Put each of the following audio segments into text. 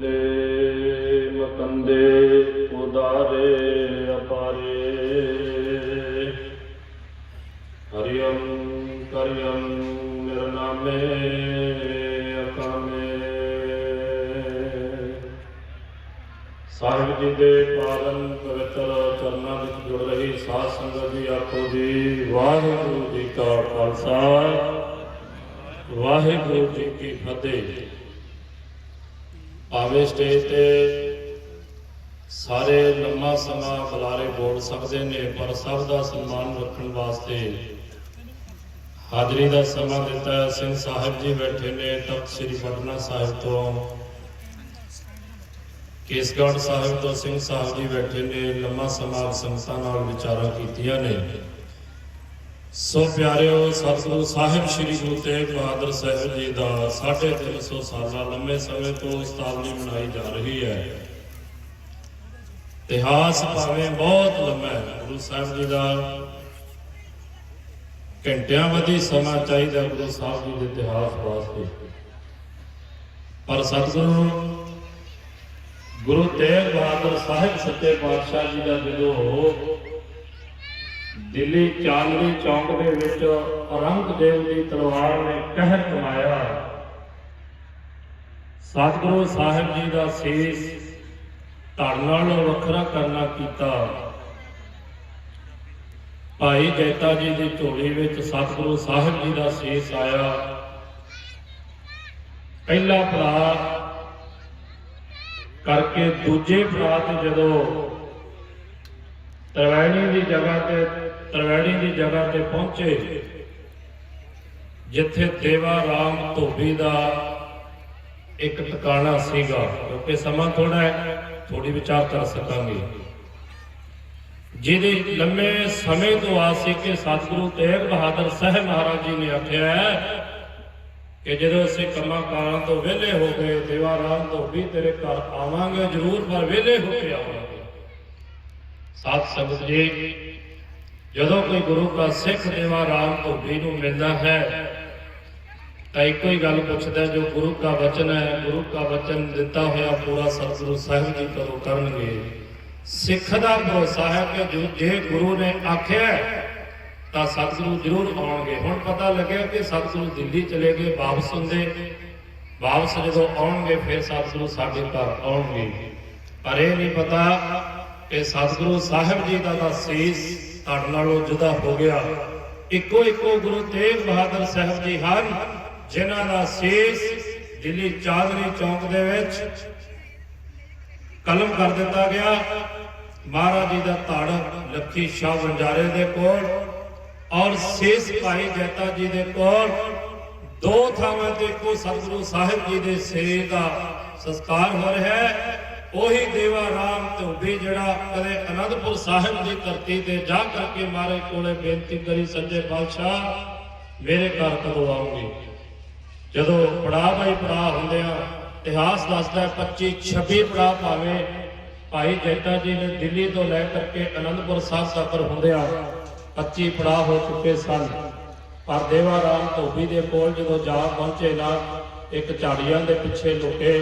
ਮੁਕਤੇ ਮਕੰਦੇ ਉਦਾਰੇ ਅਪਾਰੇ। ਹਰਿਯੰ ਕਰਿਯੰ ਨਿਰਨਾਮੇ ਅਕਾਮੇ। ਸਾਹਿਬ ਜੀ ਦੇ ਪਾਵਨ ਪਵਿੱਤਰ ਚਰਨਾਂ ਵਿੱਚ ਜੁੜ ਰਹੀ ਸਾਧ ਸੰਗਤ ਦੀ ਆਖੋ ਜੀ, ਵਾਹਿਗੁਰੂ ਜੀ ਕਾ ਖਾਲਸਾ, ਵਾਹਿਗੁਰੂ ਜੀ ਕੀ ਫਤਿਹ। ਆਵੇ ਸਟੇਜ ਤੇ। ਸਾਰੇ ਲੰਮਾ ਸਮਾਂ ਬੁਲਾਰੇ ਬੋਲ ਸਕਦੇ ਨੇ, ਪਰ ਸਭ ਦਾ ਸਨਮਾਨ ਰੱਖਣ ਵਾਸਤੇ ਹਾਜ਼ਰੀ ਦਾ ਸਮਾਂ ਦਿੱਤਾ ਸਿੰਘ ਸਾਹਿਬ ਜੀ ਬੈਠੇ ਨੇ, ਤਖਤ ਸ੍ਰੀ ਪਟਨਾ ਸਾਹਿਬ ਤੋਂ। ਕੇਸਗੜ੍ਹ ਸਾਹਿਬ ਤੋਂ ਸਿੰਘ ਸਾਹਿਬ ਜੀ ਬੈਠੇ ਨੇ, ਲੰਮਾ ਸਮਾਂ ਸੰਗਤਾਂ ਨਾਲ ਵਿਚਾਰਾਂ ਕੀਤੀਆਂ ਨੇ। ਸੋ ਪਿਆਰਿਓ, ਸਤਿਗੁਰੂ ਸਾਹਿਬ ਸ੍ਰੀ ਗੁਰੂ ਤੇਗ ਬਹਾਦਰ ਸਾਹਿਬ ਜੀ ਦਾ 350 ਸਾਲਾਂ ਲੰਮੇ ਸਮੇਂ ਤੋਂ ਉਸਤਾਦਨੀ ਮਨਾਈ ਜਾ ਰਹੀ ਹੈ। ਇਤਿਹਾਸ ਭਾਵੇਂ ਬਹੁਤ ਲੰਮਾ ਹੈ, ਗੁਰੂ ਸਾਹਿਬ ਜੀ ਦਾ ਘੰਟਿਆਂ ਵਧੀ ਸਮਾਂ ਚਾਹੀਦਾ ਗੁਰੂ ਸਾਹਿਬ ਜੀ ਦੇ ਇਤਿਹਾਸ ਵਾਸਤੇ। ਪਰ ਸਤਿਗੁਰੂ, ਗੁਰੂ ਤੇਗ ਬਹਾਦਰ ਸਾਹਿਬ ਸੱਚੇ ਪਾਤਸ਼ਾਹ ਜੀ ਦਾ ਜਦੋਂ ਦਿੱਲੀ ਚਾਂਦਨੀ ਚੌਂਕ ਦੇ ਵਿੱਚ ਔਰੰਗਜ਼ੇਬ ਦੀ ਤਲਵਾਰ ਨੇ ਕਹਿਰ ਕਮਾਇਆ। ਸਤਿਗੁਰੂ ਸਾਹਿਬ ਜੀ ਦਾ ਸੀਸ ਧੜ ਨਾਲ ਵੱਖਰਾ ਕਰਨਾ ਕੀਤਾ। ਭਾਈ ਜੈਤਾ ਜੀ ਦੀ ਝੋਲੀ ਵਿੱਚ ਸਤਿਗੁਰੂ ਸਾਹਿਬ ਜੀ ਦਾ ਸੀਸ ਆਇਆ। ਪਹਿਲਾ ਭਰਾ ਕਰਕੇ ਦੂਜੇ ਭਰਾ ਤੇ ਜਦੋਂ ਤਰਵੈਣੀ ਦੀ ਜਗ੍ਹਾ ਤੇ ਤਰਵੈਣੀ ਦੀ ਜਗ੍ਹਾ ਤੇ ਪਹੁੰਚੇ, ਜਿੱਥੇ ਦੇਵਾ ਰਾਮ ਧੋਬੀ ਦਾ ਇੱਕ ਟਿਕਾਣਾ ਸੀਗਾ ਕਿਉਂਕਿ ਸਮਾਂ ਥੋੜਾ ਹੈ ਥੋੜੀ ਵਿਚਾਰ ਕਰ ਸਕਾਂਗੇ। ਜਿਹਦੇ ਲੰਮੇ ਸਮੇਂ ਤੋਂ ਆਸ ਸੀ ਕਿ ਸਤਿਗੁਰੂ ਤੇਗ ਬਹਾਦਰ ਸਾਹਿਬ ਮਹਾਰਾਜ ਜੀ ਨੇ ਆਖਿਆ ਹੈ ਕਿ ਜਦੋਂ ਅਸੀਂ ਕੰਮਾਂ ਕਾਰਾਂ ਤੋਂ ਵਿਹਲੇ ਹੋ ਗਏ ਦੇਵਾ ਰਾਮ ਧੋਬੀ ਤੇਰੇ ਘਰ ਆਵਾਂਗੇ, ਜ਼ਰੂਰ ਪਰ ਵਿਹਲੇ ਹੋ ਕੇ ਆਵਾਂਗੇ। ਸਾਧ ਸੰਗਤ ਜੀ ਜਦੋਂ ਕੋਈ ਗੁਰੂ ਦਾ ਸਿੱਖ ਦੇਵਾ ਰਾਮ ਧੋਬੀ ਨੂੰ ਮਿਲਦਾ ਹੈ, ਤਾਂ ਇੱਕੋ ਹੀ ਗੱਲ ਪੁੱਛਦਾ ਜੋ ਗੁਰੂ ਦਾ ਵਚਨ ਹੈ, ਗੁਰੂ ਦਾ ਵਚਨ ਦਿੱਤਾ ਹੋਇਆ ਪੂਰਾ ਸਤਿਗੁਰੂ ਸਾਹਿਬ ਜੀ ਕਦੋਂ ਕਰਨਗੇ? ਸਿੱਖ ਦਾ ਭਰੋਸਾ ਹੈ ਕਿ ਜੋ ਜੇ ਗੁਰੂ ਨੇ ਆਖਿਆ ਤਾਂ ਸਤਿਗੁਰੂ ਜ਼ਰੂਰ ਆਉਣਗੇ। ਹੁਣ ਪਤਾ ਲੱਗਿਆ ਕਿ ਸਤਿਗੁਰੂ ਦਿੱਲੀ ਚਲੇ ਗਏ, ਵਾਪਸ ਹੁੰਦੇ। ਵਾਪਸ ਜਦੋਂ ਆਉਣਗੇ, ਫਿਰ ਸਤਿਗੁਰੂ ਸਾਡੇ ਘਰ ਆਉਣਗੇ। ਪਰ ਇਹ ਨਹੀਂ ਪਤਾ ਕਿ ਸਤਿਗੁਰੂ ਸਾਹਿਬ ਜੀ ਦਾ ਤਾਂ ਸੀਸ ਧੜ ਨਾਲੋਂ ਜੁਦਾ ਹੋ ਗਿਆ। ਇੱਕੋ ਇੱਕੋ ਗੁਰੂ ਤੇਗ ਬਹਾਦਰ ਸਾਹਿਬ ਜੀ ਹਨ, ਜਿਨ੍ਹਾਂ ਦਾ ਸੀਸ ਦਿੱਲੀ ਚਾਂਦਨੀ ਚੌਂਕ ਦੇ ਵਿੱਚ ਕਲਮ ਕਰ ਦਿੱਤਾ ਗਿਆ। ਮਹਾਰਾਜ ਜੀ ਦਾ ਧੜ ਲੱਖੀ ਸ਼ਾਹ ਵੰਜਾਰੇ ਦੇ ਕੋਲ ਔਰ ਸੇਸ ਭਾਈ ਜੈਤਾ ਜੀ ਦੇ ਕੋਲ ਦੋ ਥਾਵਾਂ ਤੇ ਕੋ ਸਤਿਗੁਰੂ ਸਾਹਿਬ ਜੀ ਦੇ ਸਰੀਰ ਦਾ ਸੰਸਕਾਰ ਹੋ ਰਿਹਾ ਹੈ। ਉਹੀ ਦੇਵਾ ਰਾਮ ਧੋਬੀ ਜਿਹੜਾ ਕਦੇ ਅਨੰਦਪੁਰ ਸਾਹਿਬ ਦੀ ਧਰਤੀ ਤੇ ਜਾ ਕਰਕੇ ਮਾਰੇ ਕੋਲੇ ਬੇਨਤੀ ਕਰੀ, ਸੰਜੇ ਬਾਦਸ਼ਾਹ, ਮੇਰੇ ਘਰ ਕਦੋਂ ਆਉਂਗੇ? ਜਦੋਂ ਪੜਾ ਭਾਈ ਪੜਾ ਹੁੰਦੇ ਆ ਇਤਿਹਾਸ ਦੱਸਦਾ ਹੈ 25 26 ਪੜਾ ਭਾਵੇਂ ਭਾਈ ਜੈਤਾ ਜੀ ਨੇ ਦਿੱਲੀ ਤੋਂ ਲੈ ਕਰਕੇ ਅਨੰਦਪੁਰ ਸਾਹਿਬ ਸਫ਼ਰ ਹੁੰਦੇ ਆ 25 ਪੜਾ ਹੋ ਚੁੱਕੇ ਸਨ। ਪਰ ਦੇਵਾ ਰਾਮ ਧੋਬੀ ਦੇ ਕੋਲ ਜਦੋਂ ਜਾ ਪਹੁੰਚੇ ਨਾ, ਇੱਕ ਝਾੜੀਆਂ ਦੇ ਪਿੱਛੇ ਲੁਕੇ।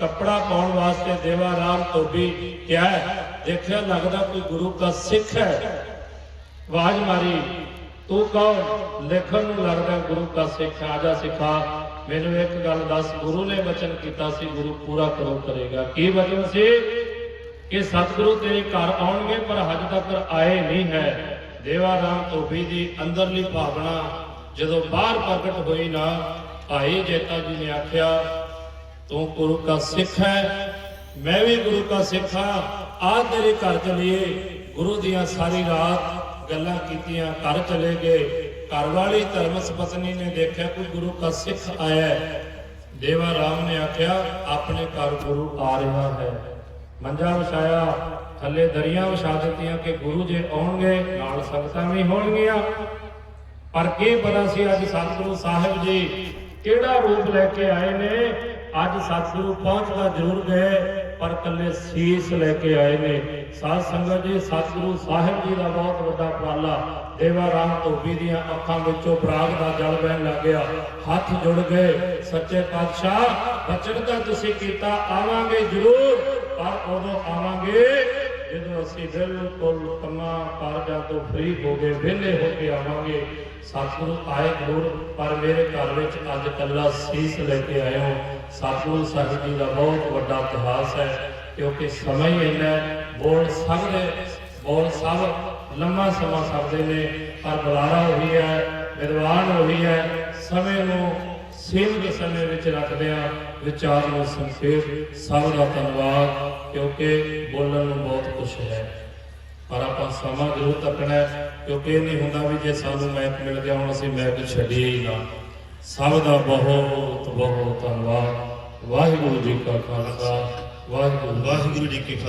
ਕੱਪੜਾ ਪਾਉਣ ਵਾਸਤੇ ਦੇਵਾ ਰਾਮ ਧੋਬੀ ਕਿਹਾ ਦੇਖਿਆ ਲੱਗਦਾ ਕੋਈ ਗੁਰੂ ਦਾ ਸਿੱਖ ਹੈ। ਆਵਾਜ਼ ਮਾਰੀ, ਤੂੰ ਕੌਣ? ਲਿਖਣ ਨੂੰ ਲੱਗਦਾ ਗੁਰੂ ਦਾ ਸਿੱਖ ਆ ਜਾ ਸਿਖਾ। ਮੈਨੂੰ ਇੱਕ ਗੱਲ ਦੱਸ, ਗੁਰੂ ਨੇ ਵਚਨ ਕੀਤਾ ਸੀ, ਗੁਰੂ ਪੂਰਾ ਕਰੋ ਕਰੇਗਾ। ਕੀ ਵਚਨ ਸੀ? ਕਿ ਸਤਿਗੁਰੂ ਤੇਰੇ ਘਰ ਆਉਣਗੇ, ਪਰ ਹਜੇ ਤੱਕ ਆਏ ਨਹੀਂ ਹੈ। ਦੇਵਾ ਰਾਮ ਧੋਬੀ ਦੀ ਅੰਦਰਲੀ ਭਾਵਨਾ ਜਦੋਂ ਬਾਹਰ ਪ੍ਰਗਟ ਹੋਈ ਨਾ, ਭਾਈ ਜੇਤਾ ਜੀ ਨੇ ਆਖਿਆ ਤੂੰ ਗੁਰੂ ਕਾ ਸਿੱਖ ਹੈ, ਮੈਂ ਵੀ ਗੁਰੂ ਕਾ ਸਿੱਖ ਹਾਂ। ਆ ਤੇਰੇ ਘਰ ਚਲੀਏ। ਗੁਰੂ ਦੀਆਂ ਸਾਰੀ ਰਾਤ ਗੱਲਾਂ ਕੀਤੀਆਂ, ਘਰ ਚਲੇ ਗਏ। ਘਰ ਵਾਲੀ ਧਰਮਸ ਪਤਨੀ ਨੇ ਦੇਖਿਆ ਕੋਈ ਗੁਰੂ ਕਾ ਸਿੱਖ ਆਇਆ ਹੈ। ਦੇਵਾ ਰਾਮ ਨੇ ਆਖਿਆ, ਆਪਣੇ ਘਰ ਗੁਰੂ ਆ ਰਿਹਾ ਹੈ। ਮੰਜਾ ਵਿਛਾਇਆ, ਥੱਲੇ ਦਰੀਆਂ ਵਿਛਾ ਦਿੱਤੀਆਂ ਕਿ ਗੁਰੂ ਜੇ ਆਉਣਗੇ, ਨਾਲ ਸੰਗਤਾਂ ਵੀ ਹੋਣਗੀਆਂ। ਪਰ ਕੀ ਪਤਾ ਸੀ ਅੱਜ ਸਤਿਗੁਰੂ ਸਾਹਿਬ ਜੀ ਕਿਹੜਾ ਰੂਪ ਲੈ ਕੇ ਆਏ ਨੇ? ਅੱਜ ਸਤਿਗੁਰੂ ਪਹੁੰਚਦਾ ਜ਼ਰੂਰ ਗਏ, ਪਰ ਕੱਲੇ ਸੀਸ ਲੈ ਕੇ ਆਏ ਨੇ। ਸਾਧ ਸੰਗਤ ਜੀ, ਸਤਿਗੁਰੂ ਸਾਹਿਬ ਜੀ ਦਾ ਬਹੁਤ ਵੱਡਾ ਉਪਰਾਲਾ। ਦੇਵਾ ਰਾਮ ਧੋਬੀ ਦੀਆਂ ਅੱਖਾਂ ਵਿੱਚੋਂ ਪ੍ਰਾਗ ਦਾ ਜਲ ਵਹਿਣ ਲੱਗ ਗਿਆ। ਹੱਥ ਜੁੜ ਗਏ। ਸੱਚੇ ਪਾਤਸ਼ਾਹ, ਬਚਨ ਤਾਂ ਤੁਸੀਂ ਕੀਤਾ, ਆਵਾਂਗੇ ਜ਼ਰੂਰ। ਪਰ ਉਦੋਂ ਆਵਾਂਗੇ ਜਦੋਂ ਅਸੀਂ ਬਿਲਕੁਲ ਕੰਮਾਂ ਕਾਰਜਾਂ ਤੋਂ ਫ੍ਰੀ ਹੋ ਗਏ ਵਿਹਲੇ ਹੋ ਕੇ ਆਵਾਂਗੇ। ਸਤਿਗੁਰੂ ਆਏ ਜ਼ਰੂਰ ਪਰ ਮੇਰੇ ਘਰ ਵਿੱਚ ਅੱਜ ਕੱਲਾ ਸੀਸ ਲੈ ਕੇ ਆਏ ਹੋ। ਸਤਿਗੁਰੂ ਸਾਹਿਬ ਜੀ ਦਾ ਬਹੁਤ ਵੱਡਾ ਇਤਿਹਾਸ ਹੈ ਕਿਉਂਕਿ ਸਮਾਂ ਹੀ ਇੰਨਾ ਹੈ, ਬੋਲ ਸਕਦੇ ਬੋਲ ਸਭ ਲੰਮਾ ਸਮਾਂ ਸਕਦੇ ਨੇ ਪਰ ਬੁਲਾਰਾ ਉਹੀ ਹੈ ਵਿਦਵਾਨ ਉਹੀ ਹੈ ਸਮੇਂ ਨੂੰ ਸੀਮਿਤ ਸਮੇਂ ਵਿੱਚ ਰੱਖਦੇ ਆ ਵਿਚਾਰ ਨੂੰ ਸੰਖੇਪ ਸਭ ਦਾ ਧੰਨਵਾਦ ਕਿਉਂਕਿ ਬੋਲਣ ਨੂੰ ਬਹੁਤ ਕੁਝ ਹੈ। ਪਰ ਆਪਾਂ ਸਮਾਂ ਜ਼ਰੂਰ ਤੱਕਣਾ ਕਿਉਂਕਿ ਇਹ ਨਹੀਂ ਹੁੰਦਾ ਵੀ ਜੇ ਸਾਨੂੰ ਮੈਕ ਮਿਲ ਗਿਆ, ਹੁਣ ਅਸੀਂ ਮੈਕ ਛੱਡੀਏ ਹੀ ਨਾ। ਸਭ ਦਾ ਬਹੁਤ ਬਹੁਤ ਧੰਨਵਾਦ। ਵਾਹਿਗੁਰੂ ਜੀ ਕਾ ਖਾਲਸਾ, ਵਾਹਿਗੁਰੂ ਵਾਹਿਗੁਰੂ ਜੀ ਕੀ ਫਤਿਹ।